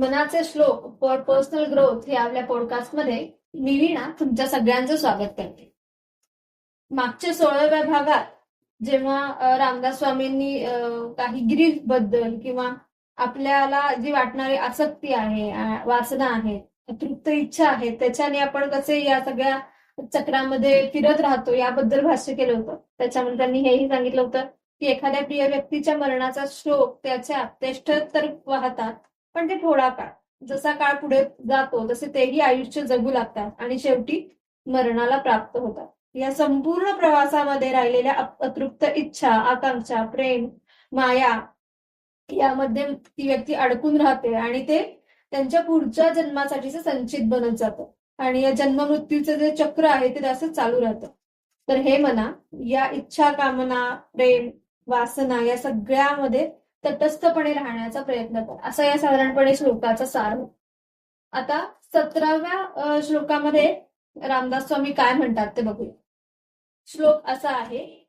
मनाचे श्लोक for personal growth हे आपल्या पॉडकास्टमध्ये मी वीणा तुमच्या सगळ्यांचं स्वागत करते. मागच्या सोळाव्या भागात जेव्हा रामदास स्वामींनी काही ग्रीफबद्दल किंवा आपल्याला जी वाटणारी आसक्ती आहे वासना आहे तृप्त इच्छा आहे त्याच्याने आपण कसे या सगळ्या चक्रामध्ये फिरत राहतो याबद्दल भाष्य केलं होतं. त्याच्यामध्ये त्यांनी हेही सांगितलं होतं की एखाद्या प्रिय व्यक्तीच्या मरणाचा शोक त्याच्या अत्यष्ट तर वाहतात. पण ते थोडा काळ जसा काळ पुढे जातो तसे तेही आयुष्य जगू लागतात आणि शेवटी मरणाला प्राप्त होतात. या संपूर्ण प्रवासामध्ये राहिलेल्या अतृप्त इच्छा आकांक्षा प्रेम माया यामध्ये ती व्यक्ती अडकून राहते आणि ते त्यांच्या पुढच्या जन्मासाठीचं संचित बनत जातं. आणि या जन्म मृत्यूचं जे चक्र आहे ते असं चालू राहतं. तर हे म्हणा या इच्छा कामना प्रेम वासना या सगळ्यामध्ये तटस्थपणे राहण्याचा प्रयत्न कर. असा या साधारणपणे श्लोकाचा सार आता सतराव्या श्लोकामध्ये रामदास स्वामी काय म्हणतात ते बघूया. श्लोक असा आहे.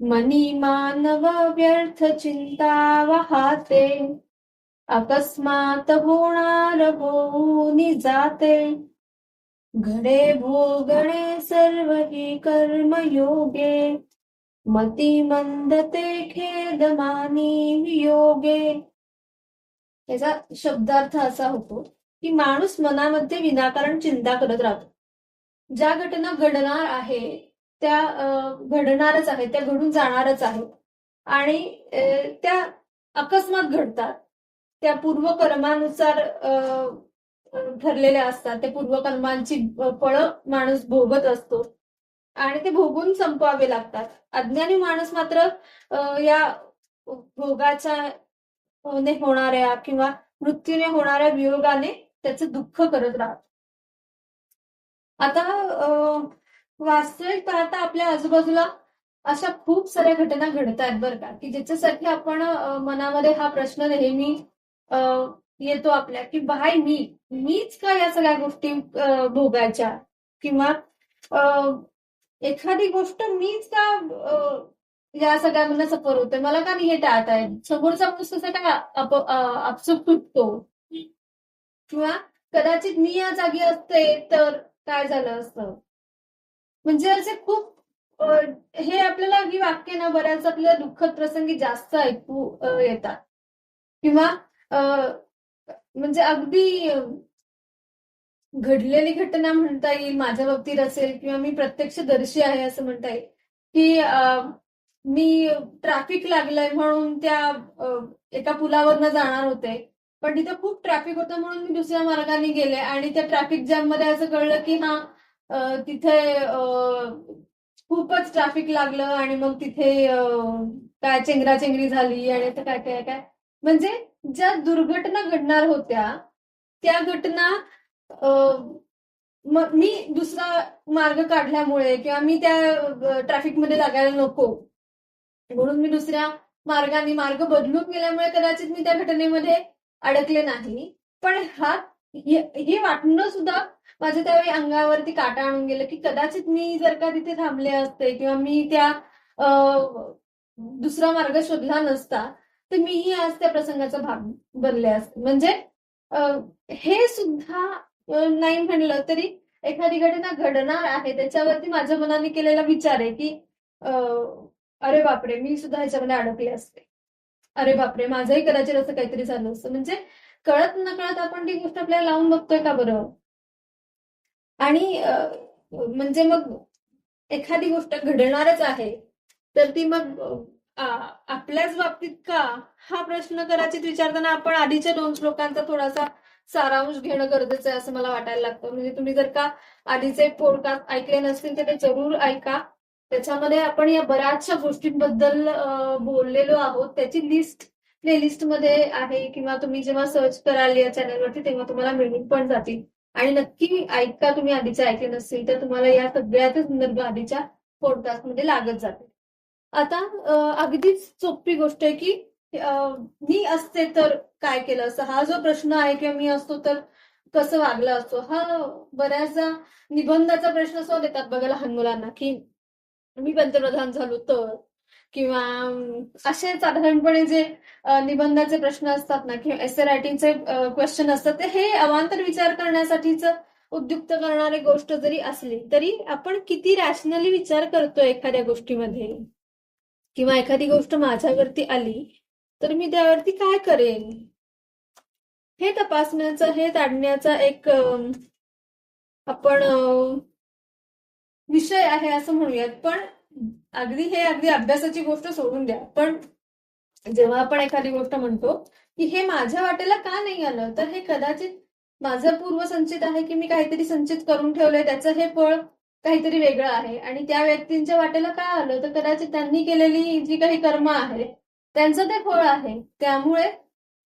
मनी मानव व्यर्थ चिंता वाहते. अकस्मात होणार होऊनी जाते. घडे भोगणे सर्व ही कर्म योगे मती मंदते खेद मानी वियोगे याचा शब्दार्थ असा होतो की माणूस मनामध्ये विनाकारण चिंता करत राहतो. ज्या घटना घडणार आहे त्या घडणारच आहेत त्या घडून जाणारच आहेत आणि त्या अकस्मात घडतात. त्या पूर्वकर्मानुसार अं, ठरलेल्या असतात. त्या पूर्वकर्मांची फळं माणूस भोगत असतो. आणि ते भोगून संपवावे लागतात. अज्ञानी माणूस मात्र या भोगाच्या ने होणाऱ्या किंवा मृत्यूने होणाऱ्या वियोगाने त्याचं दुःख करत राहतो. आता वास्तविक पाहता आपल्या आजूबाजूला अशा खूप साऱ्या घटना घडत आहेत बरं का की ज्याच्यासाठी आपण मनामध्ये हा प्रश्न नेहमी अं, येतो आपल्या की बाय मी मीच का या सगळ्या गोष्टी भोगायच्या? किंवा एखादी गोष्ट मीच का या सगळ्यांना सफर होते मला का नाही हे टाळत आहे समोरचा माणूस कसा काय आपसूक तुटतो? किंवा कदाचित मी या जागी असते तर काय झालं असतं? म्हणजे असे खूप हे आपल्याला ही वाक्य ना बऱ्याच आपल्याला दुःखद प्रसंगी जास्त ऐकू येतात. किंवा म्हणजे अगदी घडलेली घटना म्हणता येईल माझ्या बाबतीत असेल किंवा मी प्रत्यक्षदर्शी आहे असं म्हणता येईल की मी ट्रॅफिक लागलंय म्हणून त्या एका पुलावरनं जाणार होते. पण तिथे खूप ट्रॅफिक होतं म्हणून मी दुसऱ्या मार्गाने गेले आणि त्या ट्रॅफिक जॅममध्ये असं कळलं की हा तिथे खूपच ट्रॅफिक लागलं आणि मग तिथे काय चेंगराचेंगरी झाली आणि आता काय काय काय. म्हणजे ज्या दुर्घटना घडणार होत्या त्या घटना मी दुसरा मार्ग काढल्यामुळे किंवा मी त्या ट्रॅफिकमध्ये लागायला नको. म्हणून मी दुसऱ्या मार्गाने मार्ग बदलून गेल्यामुळे कदाचित मी त्या घटनेमध्ये अडकले नाही. पण हा हे वाटणं सुद्धा माझ्या त्यावेळी अंगावरती काटा आणून गेलं की कदाचित मी जर का तिथे थांबले असते किंवा मी त्या दुसरा मार्ग शोधला नसता तर मीही आज त्या प्रसंगाचा भाग बनले असते. म्हणजे हे सुद्धा नाही म्हणलं तरी एखादी घटना घडणार आहे. त्याच्यावरती माझ्या मनाने केलेला विचार आहे की अरे बापरे मी सुद्धा ह्याच्यामध्ये अडकले असते. अरे बापरे माझंही कदाचित असं काहीतरी झालं असतं. म्हणजे कळत नकळत आपण ती गोष्ट आपल्याला लावून बघतोय का बरं? आणि म्हणजे मग एखादी गोष्ट घडणारच आहे तर ती मग आपल्याच बाबतीत का? हा प्रश्न कदाचित विचारताना आपण आधीच्या दोन श्लोकांचा थोडासा सारांश घेणं गरजेचं आहे असं मला वाटायला लागतं. म्हणजे तुम्ही जर का आधीचे पॉडकास्ट ऐकले नसतील तर ते जरूर ऐका. त्याच्यामध्ये आपण या बऱ्याचशा गोष्टींबद्दल बोललेलो आहोत. त्याची लिस्ट प्लेलिस्टमध्ये आहे किंवा तुम्ही जेव्हा सर्च कराल या चॅनलवरती तेव्हा तुम्हाला मिळून पण जातील. आणि नक्की ऐका तुम्ही आधीचे ऐकले नसतील तर तुम्हाला या सगळ्याच संदर्भ आधीच्या पॉडकास्टमध्ये लागत जाते आता अगदीच सोपी गोष्ट आहे की मी असते तर काय केलं असतं? हा जो प्रश्न आहे किंवा मी असतो तर कसं वागलं असतो? हा बऱ्याचदा निबंधाचा प्रश्न सुद्धा देतात बघा लहान मुलांना की मी पंतप्रधान झालो तर? किंवा असे साधारणपणे जे निबंधाचे प्रश्न असतात ना किंवा एस रायटिंगचे क्वेश्चन असतात ते हे अवांतर विचार करण्यासाठीच उद्युक्त करणारी गोष्ट जरी असली तरी आपण किती रॅशनली विचार करतो एखाद्या गोष्टीमध्ये? किंवा एखादी गोष्ट माझ्यावरती आली तर मी त्यावरती काय करेन? हे तपासण्याचा हे ताडण्याचा एक आपण विषय आहे असं म्हणूयात. पण अगदी हे अगदी अभ्यासाची गोष्ट सोडून द्या. पण जेव्हा आपण एखादी गोष्ट म्हणतो की हे माझ्या वाटेला का नाही आलं? तर हे कदाचित माझं पूर्वसंचित आहे की मी काहीतरी संचित करून ठेवलंय त्याचं हे फळ काहीतरी वेगळं आहे. आणि त्या व्यक्तींच्या वाटेला का आलं? तर कदाचित त्यांनी केलेली जी काही कर्म आहे त्यांचं ते फळ आहे. त्यामुळे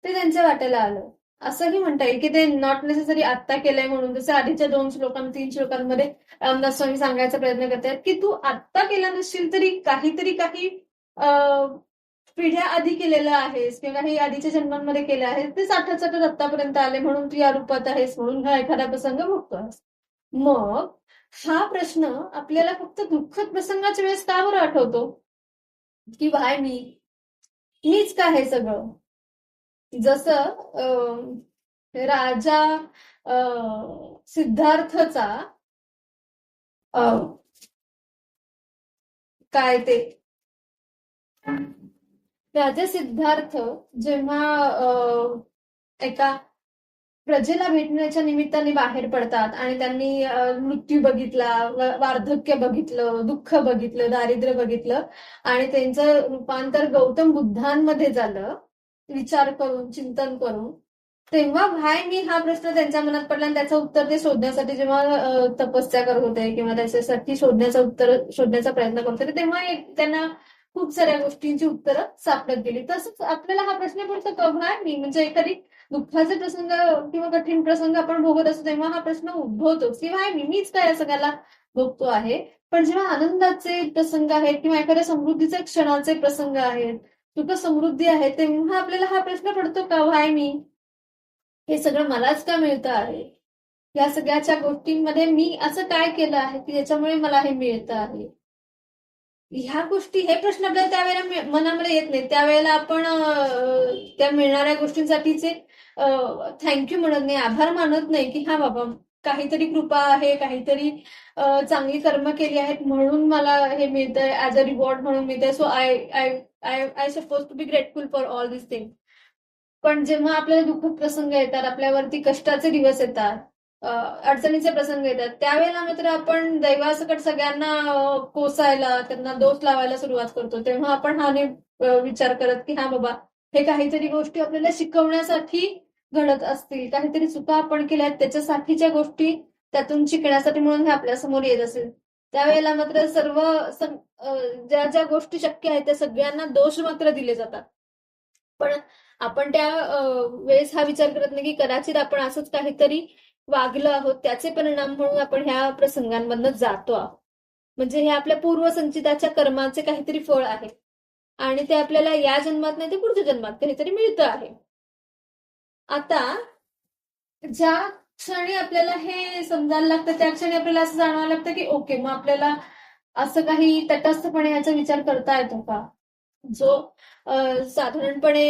ते त्यांच्या वाट्याला आलं. असंही म्हणता येईल की ते नॉट नेसेसरी आत्ता केलंय म्हणून. जसं आधीच्या दोन श्लोकां तीन श्लोकांमध्ये रामदास स्वामी सांगायचा प्रयत्न करतात की तू आत्ता केला नसशील तरी काहीतरी काही पिढ्या आधी केलेलं आहेस किंवा काही आधीच्या जन्मांमध्ये केलं आहे ते साठत साठत आत्तापर्यंत आले म्हणून तू या रूपात आहेस म्हणून हा एखादा प्रसंग भोगतोस मग हा प्रश्न आपल्याला फक्त दुःखद प्रसंगाच्या वेळेस का बरं आठवतो? की भाय मी मीच का हे सगळं? जसं राजा सिद्धार्थचा काय ते? राजा सिद्धार्थ जेव्हा एका प्रजेला भेटण्याच्या निमित्ताने बाहेर पडतात आणि त्यांनी मृत्यू बघितला वार्धक्य बघितलं दुःख बघितलं दारिद्र्य बघितलं आणि त्यांचं रूपांतर गौतम बुद्धांमध्ये झालं. विचार करून चिंतन करून. तेव्हा भाय मी हा प्रश्न त्यांच्या मनात पडला आणि त्याचं उत्तर ते शोधण्यासाठी जेव्हा तपस्या करत होते किंवा त्याच्यासाठी शोधण्याचं उत्तर शोधण्याचा प्रयत्न करत होते तेव्हा एक त्यांना खूप साऱ्या गोष्टींची उत्तरं सापडत गेली. तसंच आपल्याला हा प्रश्न पडतो का भाय मी म्हणजे एखादी दुःखाचे प्रसंग किंवा कठीण प्रसंग आपण भोगत असतो तेव्हा हा प्रश्न उद्भवतो. किंवा मी मीच काय सगळ्याला भोगतो आहे? पण जेव्हा आनंदाचे प्रसंग आहेत किंवा एखाद्या समृद्धीचे क्षणाचे प्रसंग आहेत सुख समृद्धी आहे तेव्हा आपल्याला हा प्रश्न पडतो का व्हाय मी? हे सगळं मलाच का मिळतं आहे? या सगळ्याच्या गोष्टींमध्ये मी असं काय केलं आहे की ज्याच्यामुळे मला हे मिळतं आहे? ह्या गोष्टी हे प्रश्न आपल्याला त्यावेळेला मनामध्ये येत नाही त्यावेळेला आपण त्या मिळणाऱ्या गोष्टींसाठीचे थँक्यू म्हणत नाही आभार मानत नाही की हा बाबा काहीतरी कृपा आहे काहीतरी चांगली कर्म केली आहेत म्हणून मला हे मिळतंय ऍज अ रिवॉर्ड म्हणून मिळतंय. So I I I I suppose to be grateful for all this thing पण जेव्हा आपल्याला दुःखद प्रसंग येतात आपल्यावरती कष्टाचे दिवस येतात अडचणीचे प्रसंग येतात त्यावेळेला मात्र आपण दैवासकट सगळ्यांना कोसायला त्यांना दोष लावायला सुरुवात करतो. तेव्हा आपण हा विचार करत की हा बाबा हे काहीतरी गोष्टी आपल्याला शिकवण्यासाठी घडत असतील. काहीतरी चुका आपण केल्या त्याच्यासाठीच्या गोष्टी त्यातून शिकण्यासाठी म्हणून हे आपल्यासमोर येत असेल. त्यावेळेला मात्र सर्व ज्या ज्या गोष्टी शक्य आहेत त्या सगळ्यांना दोष मात्र दिले जातात. पण आपण त्या वेळेस हा विचार करत नाही की कदाचित आपण असंच काहीतरी वागलो आहोत त्याचे परिणाम म्हणून आपण ह्या प्रसंगांमधनं जातो आहोत. म्हणजे हे आपल्या पूर्वसंचिताच्या कर्माचे काहीतरी फळ आहे. आणि ते आपल्याला या जन्मात नाही ते पुढच्या जन्मात काहीतरी मिळतं आहे. आता ज्या क्षणी आपल्याला हे समजायला लागतं त्या क्षणी आपल्याला असं जाणवायला लागतं की ओके मग आपल्याला असं काही तटस्थपणे याचा विचार करता येतो का? जो साधारणपणे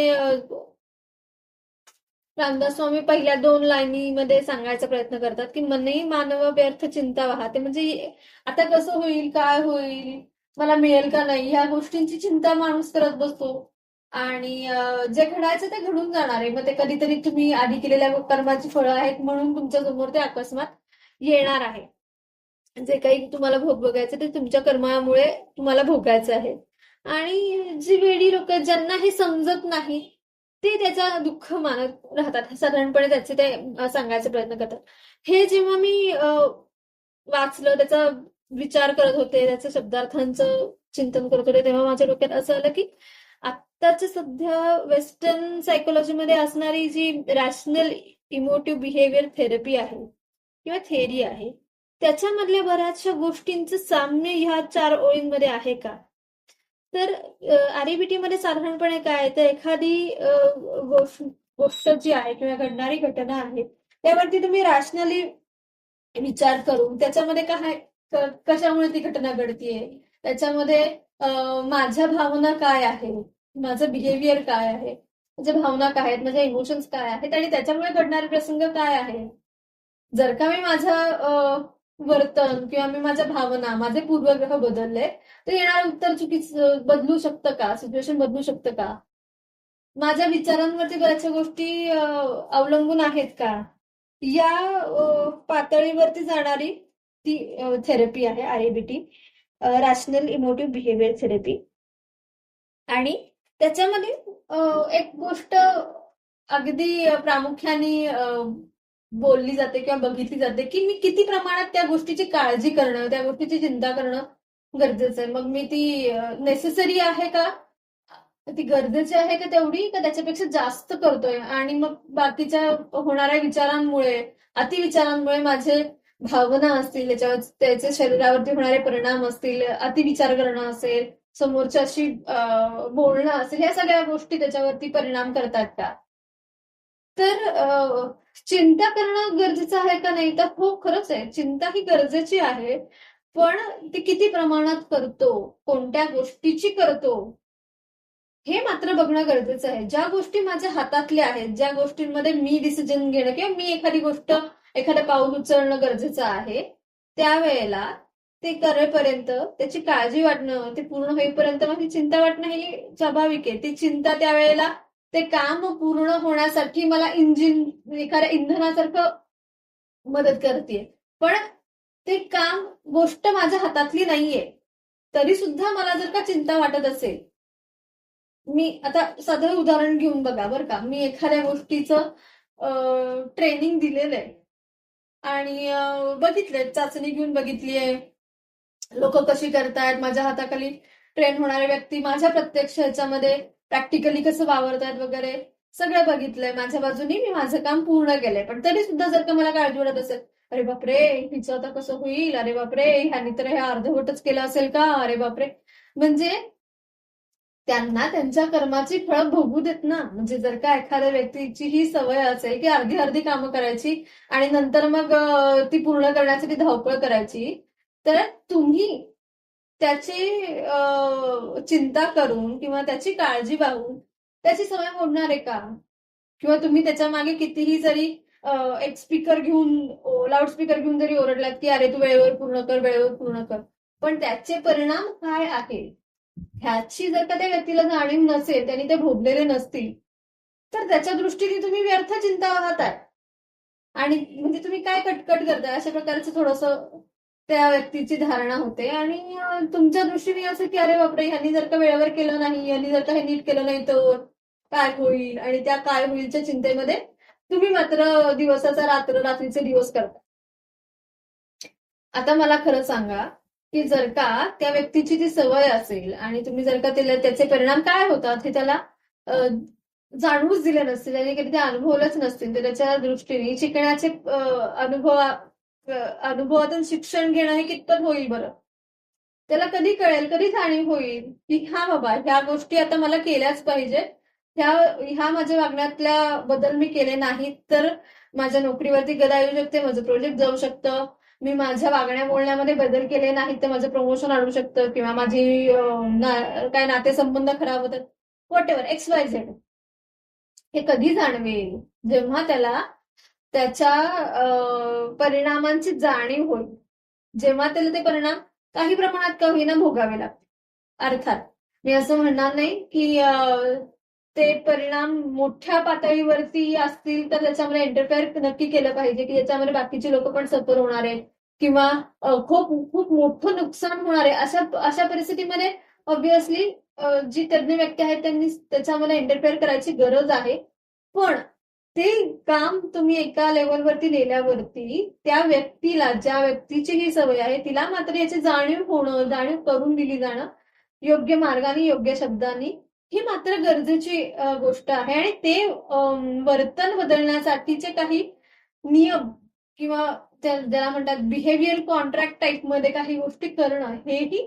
रामदास स्वामी पहिल्या दोन लाईनीमध्ये सांगायचा प्रयत्न करतात की मनही मानव व्यर्थ चिंता वाहते. म्हणजे आता कसं होईल काय होईल मला मिळेल का नाही ह्या गोष्टींची चिंता माणूस करत बसतो. आणि जे घडायचं ते घडून जाणार आहे. मग ते कधीतरी तुम्ही आधी केलेल्या कर्माची फळं आहेत म्हणून तुमच्यासमोर ते अकस्मात येणार आहे. जे काही तुम्हाला भोग बघायचं ते तुमच्या कर्मामुळे तुम्हाला भोगायचं आहे. आणि जी वेडी लोक ज्यांना हे समजत नाही ते त्याचा दुःख मानत राहतात. साधारणपणे त्याचे ते सांगायचा प्रयत्न करतात. हे जेव्हा मी वाचलं त्याचा विचार करत होते त्याच्या शब्दार्थांचं चिंतन करत होते तेव्हा माझ्या डोक्यात असं आलं की आत्ताच्या सध्या वेस्टर्न सायकोलॉजीमध्ये असणारी जी रॅशनल इमोटिव्ह बिहेवियर थेरपी आहे किंवा थेरी आहे त्याच्यामधल्या बऱ्याचशा गोष्टींचं साम्य ह्या चार ओळींमध्ये आहे का? तर आरईबीटी मध्ये साधारणपणे काय तर एखादी गोष्ट गोष्ट जी आहे किंवा घडणारी घटना आहे त्यावरती तुम्ही रॅशनली विचार करून त्याच्यामध्ये काय कशामुळे ती घटना घडतीये? त्याच्यामध्ये माझ्या भावना काय आहे? माझं बिहेवियर काय आहे? माझ्या भावना काय आहेत? माझ्या इमोशन्स काय आहेत? आणि त्याच्यामुळे घडणारे प्रसंग काय आहे जर का मी माझं वर्तन किंवा मी माझ्या भावना माझे पूर्वग्रह बदलले तर येणारं उत्तर चुकीचं बदलू शकतं का? सिच्युएशन बदलू शकतं का? माझ्या विचारांवरती बऱ्याचशा गोष्टी अवलंबून आहेत का? या पातळीवरती जाणारी ती थेरपी आहे IBT rational emotive behaviour therapy आणि त्याच्यामध्ये एक गोष्ट अगदी प्रामुख्याने बोलली जाते किंवा बघितली जाते की मी किती प्रमाणात त्या गोष्टीची काळजी करणं त्या गोष्टीची चिंता करणं गरजेचं आहे. मग मी ती नेसेसरी आहे का? ती गरजेची आहे का तेवढी? का त्याच्यापेक्षा जास्त करतोय? आणि मग बाकीच्या होणाऱ्या विचारांमुळे अतिविचारांमुळे माझे भावना असतील त्याच्यावर त्याचे शरीरावरती होणारे परिणाम असतील अतिविचार करणं असेल समोरच्याशी बोलणं असेल या सगळ्या गोष्टी त्याच्यावरती परिणाम करतात का? तर चिंता करणं गरजेचं आहे का नाही? तर हो खरंच आहे. चिंता ही गरजेची आहे. पण ती किती प्रमाणात करतो? कोणत्या गोष्टीची करतो? हे मात्र बघणं गरजेचं आहे. ज्या गोष्टी माझ्या हातातल्या आहेत ज्या गोष्टींमध्ये मी डिसिजन घेणं किंवा मी एखादी गोष्ट एखादं पाऊल उचलणं गरजेचं आहे त्यावेळेला ते करेपर्यंत त्याची काळजी वाटणं ते पूर्ण होईपर्यंत माझी चिंता वाटणं ही स्वाभाविक आहे. ती चिंता त्यावेळेला ते काम पूर्ण होण्यासाठी मला इंजिन एखाद्या इंधनासारखं मदत करते. पण ते काम गोष्ट माझ्या हातातली नाहीये. तरी सुद्धा मला जर का चिंता वाटत असेल मी आता साधं उदाहरण घेऊन बघा बरं का. मी एखाद्या गोष्टीचं ट्रेनिंग दिलेलं आहे. आणि बघितले चाचणी घेऊन बघितली आहे लोक कशी करतायत माझ्या हाताखाली ट्रेन होणाऱ्या व्यक्ती माझ्या प्रत्यक्ष ह्याच्यामध्ये प्रॅक्टिकली कसं वावरतायत वगैरे सगळं बघितलंय. माझ्या बाजूनी मी माझं काम पूर्ण केलंय. पण तरी सुद्धा जर का मला काळजी वाटत असेल अरे बापरे हिचं आता कसं होईल? अरे बापरे ह्यानी तर हे अर्धवटच केलं असेल का? अरे बापरे. म्हणजे त्यांना त्यांच्या कर्माची फळ भोगू देत ना. म्हणजे जर का एखाद्या व्यक्तीची ही सवय असेल की अर्धी अर्धी कामं करायची आणि नंतर मग ती पूर्ण करण्यासाठी धावपळ करायची तर तुम्ही त्याची चिंता करून किंवा त्याची काळजी वाहून त्याची सवय मोडणार आहे का? किंवा तुम्ही त्याच्यामागे कितीही जरी एक स्पीकर घेऊन लाऊड स्पीकर घेऊन जरी ओरडलात की अरे तू वेळेवर पूर्ण कर वेळेवर पूर्ण कर. पण त्याचे परिणाम काय आहे ह्याची जर का त्या व्यक्तीला जाणीव नसेल त्यांनी ते भोगलेले नसतील तर त्याच्या दृष्टीने तुम्ही व्यर्थ चिंता वाहताय आणि म्हणजे तुम्ही काय कटकट करताय? अशा प्रकारचं थोडस त्या व्यक्तीची धारणा होते. आणि तुमच्या दृष्टीने असं की अरे बापरे ह्यांनी जर का वेळेवर केलं नाही यांनी जर का हे नीट केलं नाही तर काय होईल? आणि त्या काय होईलच्या चिंतेमध्ये तुम्ही मात्र दिवसाचा रात्र रात्रीचे दिवस करता. आता मला खरं सांगा की जर का त्या व्यक्तीची ती सवय असेल आणि तुम्ही जर का त्याला त्याचे परिणाम काय होतात हे त्याला जाणवूच दिले नसतील आणि कधी ते अनुभवलंच नसतील तर त्याच्या दृष्टीने शिकण्याचे अनुभव अनुभवातून शिक्षण घेणं हे कितपत होईल बरं? त्याला कधी कळेल कधी जाणीव होईल की हा बाबा ह्या गोष्टी आता मला केल्याच पाहिजे ह्या ह्या माझ्या वागण्यातल्या बदल मी केले नाहीत तर माझ्या नोकरीवरती गदा येऊ शकते माझं प्रोजेक्ट जाऊ शकतं. मी माझ्या वागण्या बोलण्यामध्ये बदल केले नाहीत तर माझं प्रमोशन आणू शकतं किंवा माझी काय नातेसंबंध खराब होतात. Whatever X Y Z हे कधी जाणवेल? जेव्हा त्याला त्याच्या परिणामांची जाणीव होईल जेव्हा त्याला ते परिणाम काही प्रमाणात का होईना भोगावे लागतील. अर्थात मी असं म्हणणार नाही की ते परिणाम मोठ्या पातळीवरती असतील तर त्याच्यामध्ये इंटरफेअर नक्की केलं पाहिजे की ज्याच्यामध्ये बाकीचे लोक पण सफर होणार आहेत. किंवा खूप खूप मोठं नुकसान होणार आहे. अशा अशा परिस्थितीमध्ये ऑब्विसली जी तज्ज्ञ व्यक्ती आहेत त्यांनी त्याच्यामध्ये इंटरफेअर करायची गरज आहे. पण ते काम तुम्ही एका लेवलवरती नेल्यावरती त्या व्यक्तीला ज्या व्यक्तीची ही सवय आहे तिला मात्र याची जाणीव होणं जाणीव करून दिली जाणं योग्य मार्गाने योग्य शब्दांनी ही मात्र गरजेची गोष्ट आहे. आणि ते वर्तन बदलण्यासाठीचे काही नियम किंवा ज्याला म्हणतात बिहेवियर कॉन्ट्रॅक्ट टाईपमध्ये काही गोष्टी करणं हेही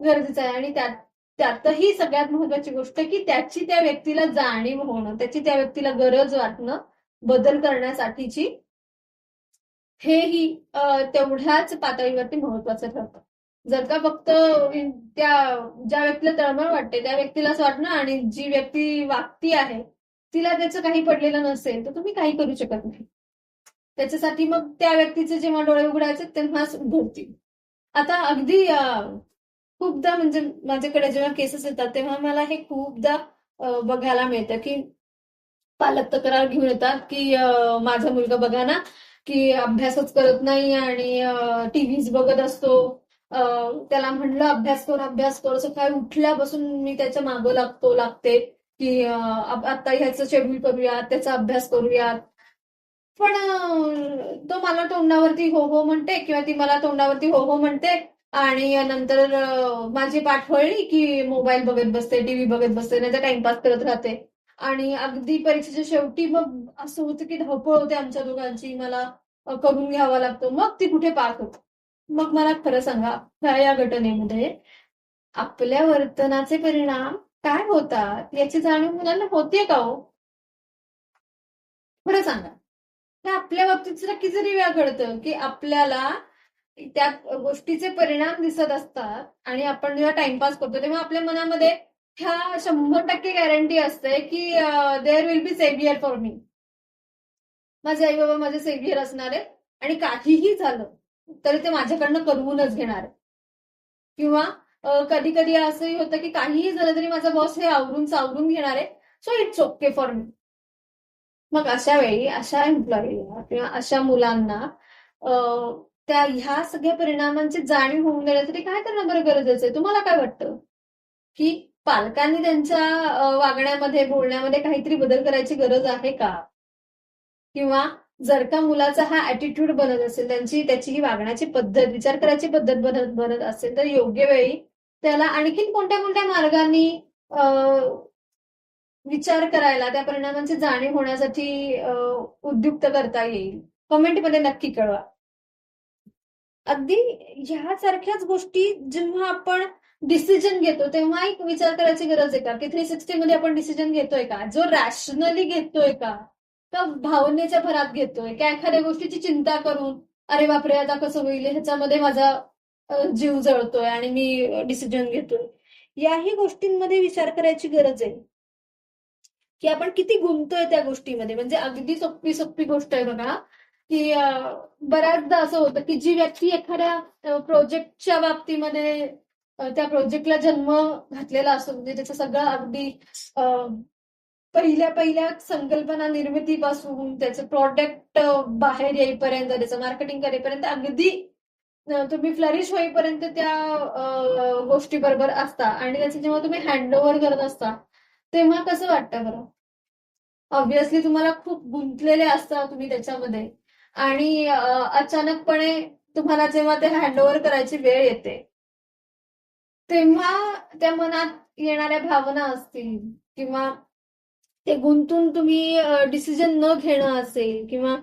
गरजेचं आहे. आणि त्यात त्यातही सगळ्यात महत्वाची गोष्ट की त्याची त्या व्यक्तीला जाणीव होणं त्याची त्या व्यक्तीला गरज वाटणं बदल करण्यासाठीची हेही तेवढ्याच पातळीवरती महत्वाचं ठरतं. जर का फक्त त्या ज्या व्यक्तीला तळमळ वाटते त्या व्यक्तीला असं वाटणं आणि जी व्यक्ती वागती आहे तिला त्याचं काही पडलेलं नसेल तर तुम्ही काही करू शकत नाही. त्याच्यासाठी मग त्या व्यक्तीचे जेव्हा डोळे उघडायचे तेव्हाच उघडतील आता अगदी खूपदा म्हणजे माझ्याकडे जेव्हा केसेस येतात तेव्हा मला हे खूपदा बघायला मिळतं की पालक तक्रार घेऊन येतात की माझा मुलगा बघा ना की अभ्यासच करत नाही आणि टीव्हीच बघत असतो. त्याला म्हणलं अभ्यास कर अभ्यास कर. सकाळी उठल्यापासून मी त्याच्या मागं लागतो लागते की आता ह्याचं शेड्यूल करूयात त्याचा अभ्यास करूयात. पण तो मला तोंडावरती हो हो म्हणते किंवा ती मला तोंडावरती हो हो म्हणते आणि नंतर माझी पाठवळली की मोबाईल बघत बसते टीव्ही बघत बसते नाही तर टाइमपास करत राहते. आणि अगदी परीक्षेच्या शेवटी मग असं होतं की धावपळ होते आमच्या दोघांची मला करून घ्यावा लागतो. मग ती कुठे पार्क होते? मग मला खरं सांगा ह्या या घटनेमध्ये आपल्या वर्तनाचे परिणाम काय होतात याची जाणीव मुलांना होते का हो? खरं सांगा. हे आपल्या बाबतीत नक्की जरी वेळा घडतं की आपल्याला त्या गोष्टीचे परिणाम दिसत असतात आणि आपण जेव्हा टाइमपास करतो तेव्हा आपल्या मनामध्ये ह्या शंभर टक्के गॅरंटी असते की there will be saviour for me माझे आई बाबा माझे सेव्हियर असणार आहे आणि काहीही झालं तरी ते माझ्याकडनं करवूनच घेणार. किंवा कधी कधी असंही होतं की काहीही झालं तरी माझा बॉस हे आवरून सावरून घेणार आहे. So it's okay for me मग अशा वेळी अशा एम्प्लॉईला किंवा अशा मुलांना त्या ह्या सगळ्या परिणामांची जाणीव होऊन देण्यासाठी काय करणं बरं गरजेचं आहे? तुम्हाला काय वाटतं? की पालकांनी त्यांच्या वागण्यामध्ये बोलण्यामध्ये काहीतरी बदल करायची गरज आहे का? किंवा जर का मुलाचा हा ऍटिट्यूड बनत असेल त्यांची त्याची ही वागण्याची पद्धत विचार करायची पद्धत बनत बनत असेल तर योग्य वेळी त्याला आणखीन कोणत्या कोणत्या मार्गाने विचार करायला त्या परिणामांची जाणीव होण्यासाठी उद्युक्त करता येईल? कमेंटमध्ये नक्की कळवा. अगदी ह्यासारख्याच गोष्टी जेव्हा आपण डिसिजन घेतो तेव्हा एक विचार करायची गरज आहे का? की थ्री सिक्स्टी मध्ये आपण डिसिजन घेतोय का? जो रॅशनली घेतोय का? का भावनेच्या भरात घेतोय. का एखाद्या गोष्टीची चिंता करून अरे बापरे आता कसं होईल? ह्याच्यामध्ये माझा जीव जळतोय आणि मी डिसिजन घेतोय. याही गोष्टींमध्ये विचार करायची गरज आहे. की आपण किती गुंतोय त्या गोष्टीमध्ये. म्हणजे अगदी सोपी सोपी गोष्ट आहे बघा. की बऱ्याचदा असं होतं की जी व्यक्ती एखाद्या प्रोजेक्टच्या बाबतीमध्ये त्या प्रोजेक्टला जन्म घातलेला असतो म्हणजे त्याचं सगळं अगदी पहिल्या पहिल्या संकल्पना निर्मितीपासून त्याचं प्रॉडक्ट बाहेर येईपर्यंत त्याचं मार्केटिंग करेपर्यंत अगदी तुम्ही फ्लरिश होईपर्यंत त्या गोष्टी बरोबर असता. आणि त्याचं जेव्हा तुम्ही हँडओव्हर करत असता तेव्हा कसं वाटतं बरं? ऑब्विसली तुम्हाला खूप गुंतलेले असता तुम्ही त्याच्यामध्ये. आणि अचानकपणे तुम्हाला जेव्हा ते हँडओव्हर करायची वेळ येते तेव्हा त्या मनात येणाऱ्या भावना असतील किंवा ते गुंतून तुम्ही डिसिजन न घेणं असेल किंवा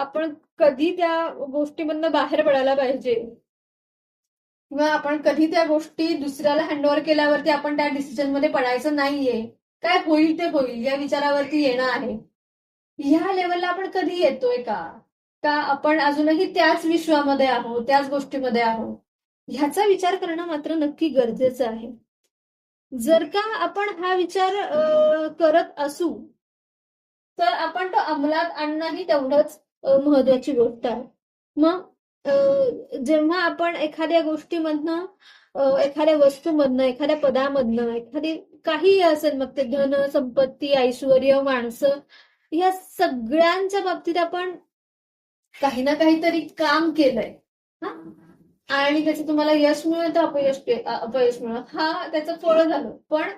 आपण कधी त्या गोष्टीमधनं बाहेर पडायला पाहिजे? किंवा आपण कधी त्या गोष्टी दुसऱ्याला हँडओव्हर केल्यावरती आपण त्या डिसिजनमध्ये पडायचं नाहीये? काय होईल ते होईल या विचारावरती येणं आहे. ह्या लेवलला आपण कधी येतोय का? का आपण अजूनही त्याच विश्वामध्ये आहोत त्याच गोष्टीमध्ये आहोत? ह्याचा विचार करणं मात्र नक्की गरजेचं आहे. जर का आपण हा विचार करत असू तर आपण तो अंमलात आणणंही तेवढंच महत्वाची गोष्ट आहे. मग जेव्हा आपण एखाद्या गोष्टीमधनं एखाद्या वस्तूमधनं एखाद्या पदामधनं एखादी काहीही असेल मग ते धन संपत्ती ऐश्वर माणसं या सगळ्यांच्या बाबतीत आपण काही ना काहीतरी काम केलंय. हा? आणि त्याचं तुम्हाला यश मिळलं तर अपयश अपयश मिळत हा त्याचं फळ झालं. पण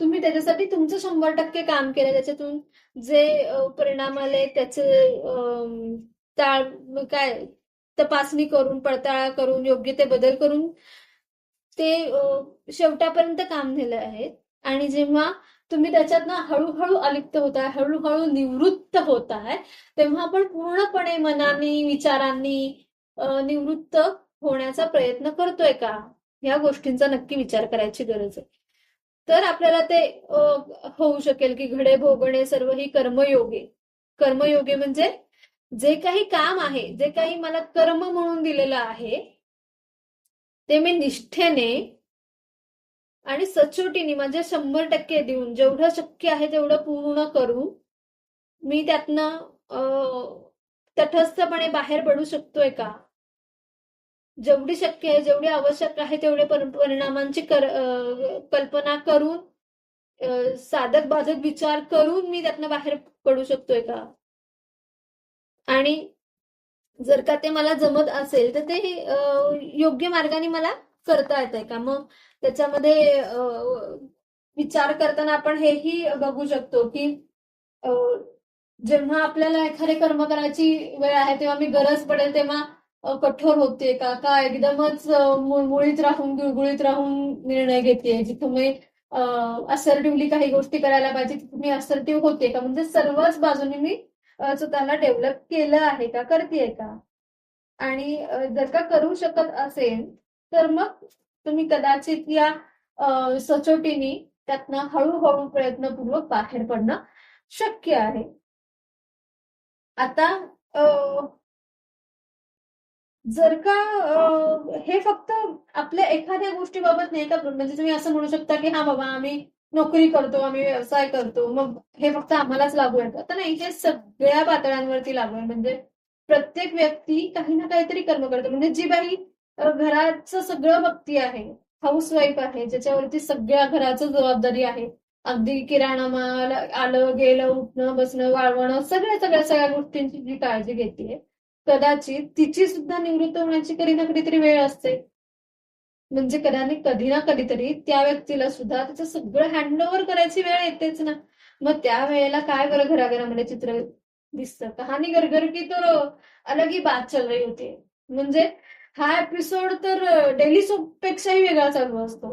तुम्ही त्याच्यासाठी तुमचं शंभर टक्के काम केलं. त्याच्यातून जे परिणाम आले त्याचे ताळ काय तपासणी करून पडताळा करून योग्य ते बदल करून ते शेवटापर्यंत काम नेलं आहे. आणि जेव्हा तुम्ही त्याच्यातनं हळूहळू अलिप्त होत आहे हळूहळू निवृत्त होत आहे तेव्हा आपण पूर्णपणे मनाने विचारांनी निवृत्त होण्याचा प्रयत्न करतोय का? या गोष्टींचा नक्की विचार करायची गरज आहे. तर आपल्याला ते होऊ शकेल की घडे भोगणे सर्व ही कर्मयोगे. कर्मयोगे म्हणजे जे काही काम आहे जे काही मला कर्म म्हणून दिलेलं आहे ते मी निष्ठेने आणि सचोटीने माझ्या शंभर टक्के देऊन जेवढं शक्य आहे तेवढं पूर्ण करू मी त्यातनं तटस्थपणे बाहेर पडू शकतोय का? जेवढी शक्य आहे जेवढी आवश्यक आहे तेवढे परिणामांची कर- कल्पना करून साधक बाधक विचार करून मी त्यातनं बाहेर पडू शकतोय का? आणि जर का ते मला जमत असेल तर ते योग्य मार्गाने मला करता येतंय का? मग त्याच्यामध्ये विचार करताना आपण हेही बघू शकतो की जेव्हा आपल्याला एखादे कर्म करायची वेळ आहे तेव्हा मी गरज पडेल तेव्हा कठोर होते का? का एकदमच अं, मुळमुळीत राहून गुळगुळीत राहून निर्णय घेते जिथं मी असर्टिव्हली काही गोष्टी करायला पाहिजे तिथे मी असर्टिव्ह होते का? म्हणजे सर्वच बाजूने मी स्वतःला डेव्हलप केलं आहे का? करतेय का? आणि जर का करू शकत असेल तर मग तुम्ही कदाचित या सचोटीने त्यातनं हळूहळू प्रयत्नपूर्वक बाहेर पडणं शक्य आहे. आता जर का हे फक्त आपल्या एखाद्या गोष्टीबाबत नाही का म्हणजे तुम्ही असं म्हणू शकता की हा बाबा आम्ही नोकरी करतो आम्ही व्यवसाय करतो. मग हे फक्त आम्हालाच लागू आहे तर नाही हे सगळ्या पातळ्यांवरती लागू आहे. म्हणजे प्रत्येक व्यक्ती काही ना काहीतरी कर्म करतो. म्हणजे जी बाई घराचं सगळं भक्ती आहे हाऊसवाईफ आहे ज्याच्यावरती सगळ्या घराचं जबाबदारी आहे. अगदी किराणा माल आलं गेलं उठणं बसणं वाळवणं सगळ्या सगळ्या सगळ्या गोष्टींची जी काळजी घेते कदाचित तिची सुद्धा निवृत्त होण्याची कधी ना कधीतरी वेळ असते. म्हणजे कदाने कधी ना कधीतरी त्या व्यक्तीला सुद्धा त्याचं सगळं हँडओव्हर करायची वेळ येतेच ना. मग त्या वेळेला काय बरं घराघरामध्ये चित्र दिसतं? कहाणी गरगर की तर अलग ही बात चल रही होती. म्हणजे हा एपिसोड तर डेली सोपेक्षाही वेगळा चालू असतो.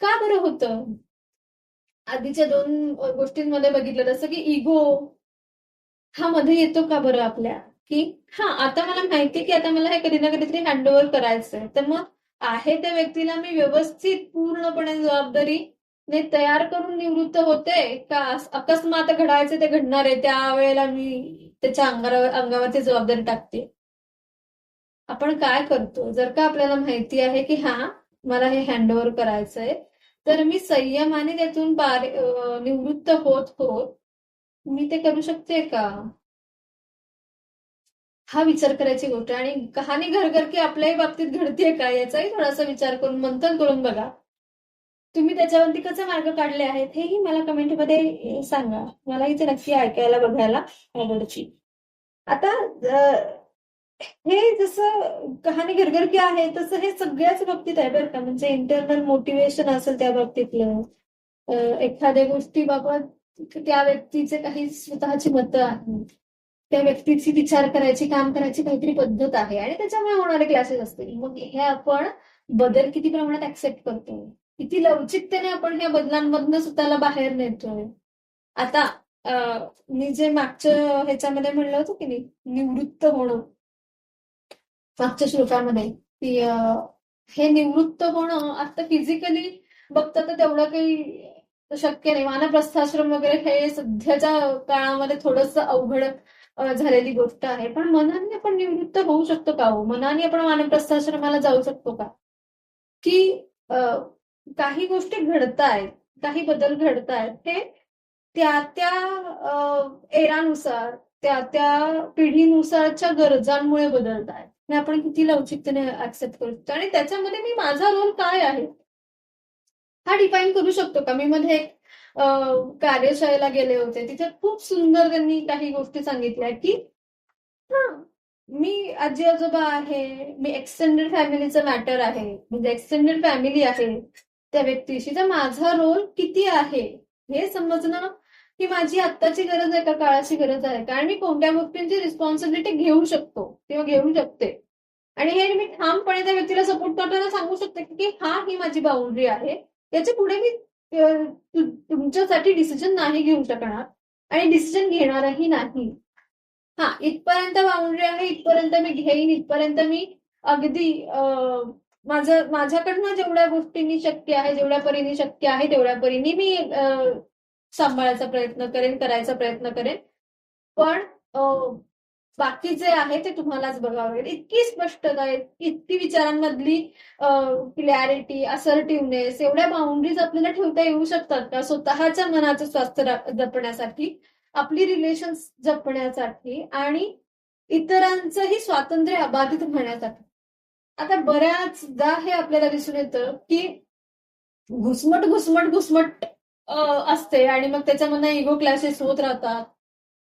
का बरं होतं? आधीच्या दोन गोष्टींमध्ये बघितलं जसं की इगो हा मध्ये येतो का बरं आपल्या? की हा आता मला माहिती की आता मला हे कधी ना कधीतरी हँडओव्हर करायचंय. तर मग आहे त्या व्यक्तीला मी व्यवस्थित पूर्णपणे जबाबदारीने तयार करून निवृत्त होते का? अकस्मात घडायचे ते घडणार आहे. त्या वेळेला मी त्याच्या अंगावर अंगावरती जबाबदारी टाकते. आपण काय करतो? जर का आपल्याला माहिती आहे की हा मला हे हँडओव्हर करायचंय तर मी संयमाने त्यातून पार निवृत्त होत होत मी ते करू शकते का? हा विचार करायची गोष्ट आणि कहाणी घरघर की आपल्याही बाबतीत घडतेय का याचाही थोडासा विचार करून मंथन करून बघा. तुम्ही त्याच्यावरती कसे मार्ग काढले आहेत हेही मला कमेंटमध्ये सांगा. मला इथे नक्की ऐकायला बघायला आवडची. आता हे जसं कहाणी घरघरकी आहे तसं हे सगळ्याच बाबतीत आहे बरं का. म्हणजे इंटरनल मोटिवेशन असेल त्या बाबतीतलं. एखाद्या एखाद्या गोष्टीबाबत त्या व्यक्तीचे काही स्वतःची मतं आहेत. त्या व्यक्तीची विचार करायची काम करायची काहीतरी पद्धत आहे आणि त्याच्यामुळे होणारे क्लासेस असतील. मग हे आपण बदल किती प्रमाणात ऍक्सेप्ट करतोय किती लवचिकतेने आपण ह्या बदलांमधनं स्वतःला बाहेर नेतोय आता मी जे मागच्या ह्याच्यामध्ये म्हणलं होतं की नाही निवृत्त होणं. मागच्या श्लोकामध्ये की हे निवृत्त होणं आता फिजिकली बघता तर तेवढं काही शक्य नाही. वानप्रस्थाश्रम वगैरे हे सध्याच्या काळामध्ये थोडस अवघड झालेली गोष्ट आहे. पण मनाने आपण निवृत्त होऊ शकतो का हो? मनाने आपण वानप्रस्थाश्रमाला जाऊ शकतो का? की काही गोष्टी घडतायत काही बदल घडतायत हे त्या त्या एरानुसार त्या त्या पिढीनुसारच्या गरजांमुळे बदलत आहेत आपण किती लवचिकतेने ऍक्सेप्ट करू शकतो? आणि त्याच्यामध्ये मी माझा रोल काय आहे? हा डिफाईन करू शकतो का? मी मध्ये एक कार्यशाळेला गेले होते. तिथे खूप सुंदर त्यांनी काही गोष्टी सांगितल्या की हा मी आजी आजोबा आहे मी एक्सटेंडेड फॅमिलीचं मॅटर आहे. म्हणजे एक्सटेंडेड फॅमिली आहे त्या व्यक्तीशी. तर माझा रोल किती आहे? हे समजणं ही माझी आत्ताची गरज आहे का काळाची गरज आहे? कारण मी कोणत्या गोष्टींची रिस्पॉन्सिबिलिटी घेऊ शकतो किंवा घेऊ शकते? आणि हे मी ठामपणे त्या व्यक्तीला सपोर्ट करताना सांगू शकते की हा ही माझी बाउंड्री आहे. त्याच्या पुढे मी तुमच्यासाठी डिसिजन नाही घेऊ शकणार आणि डिसिजन घेणारही नाही. हा इथपर्यंत बाउंड्री आहे इथपर्यंत मी घेईन इथपर्यंत मी अगदी माझं माझ्याकडनं जेवढ्या गोष्टींनी शक्य आहे जेवढ्या परीने शक्य आहे तेवढ्या परीने मी सांभाळायचा प्रयत्न करेन करायचा प्रयत्न करेन. पण बाकी जे आहे ते तुम्हालाच बघावं लागेल. इतकी स्पष्टता आहे इतकी विचारांमधली क्लॅरिटी असर्टिव्हनेस एवढ्या बाउंड्रीज आपल्याला ठेवता येऊ शकतात का? स्वतःच्या मनाचं स्वास्थ्य जपण्यासाठी आपली रिलेशन जपण्यासाठी आणि इतरांचंही स्वातंत्र्य अबाधित होण्यासाठी. आता बऱ्याचदा हे आपल्याला दिसून येतं की घुसमट घुसमट घुसमट असते आणि मग त्याच्यामधनं इगो क्लासेस होत राहतात.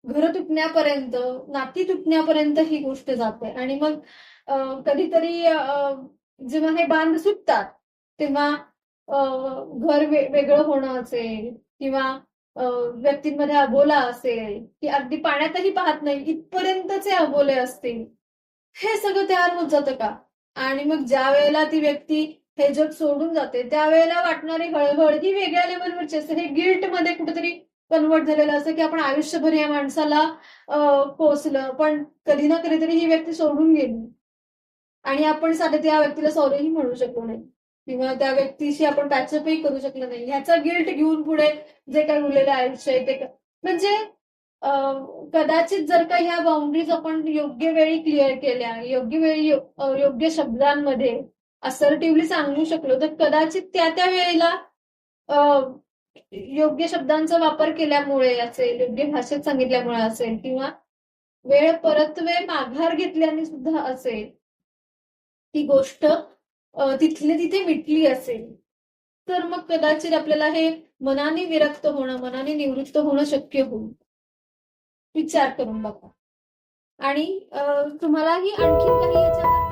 घर तुटण्यापर्यंत नाती तुटण्यापर्यंत ही गोष्ट जाते. आणि मग कधीतरी जेव्हा हे बांध सुटतात तेव्हा घर वेगळं होणं असेल किंवा व्यक्तींमध्ये अबोला असेल की अगदी पाण्यातही पाहत नाही इथपर्यंतचे अबोले असतील हे सगळं तयार होत जातं का? आणि मग ज्या वेळेला ती व्यक्ती हे जग सोडून जाते त्यावेळेला वाटणारी हळहळ ही वेगळ्या लेवलवरची असते. हे गिल्टमध्ये कुठेतरी कन्वर्ट झालेलं असतं की आपण आयुष्यभर या माणसाला पोचलं पण कधी ना कधीतरी ही व्यक्ती सोडून गेली. आणि आपण साधे त्या व्यक्तीला सॉरीही म्हणू शकलो नाही किंवा त्या व्यक्तीशी आपण पॅचअपही करू शकलो नाही. ह्याचा गिल्ट घेऊन पुढे जे काही उरलेलं आयुष्य आहे ते म्हणजे कदाचित जर का ह्या बाउंड्रीज आपण योग्य वेळी क्लिअर केल्या योग्य वेळी योग्य शब्दांमध्ये असर्टिव्हली सांगू शकलो तर कदाचित त्या त्या वेळेला योग्य शब्दांचा वापर केल्यामुळे असेल योग्य भाषेत सांगितल्यामुळे असेल किंवा वेळ परत्वे माघार घेतल्याने सुद्धा असेल ती गोष्ट तिथले तिथे मिटली असेल तर मग कदाचित आपल्याला हे मनाने विरक्त होणं मनाने निवृत्त होणं शक्य होईल. विचार करून बघा. आणि तुम्हालाही आणखी काही याच्यावर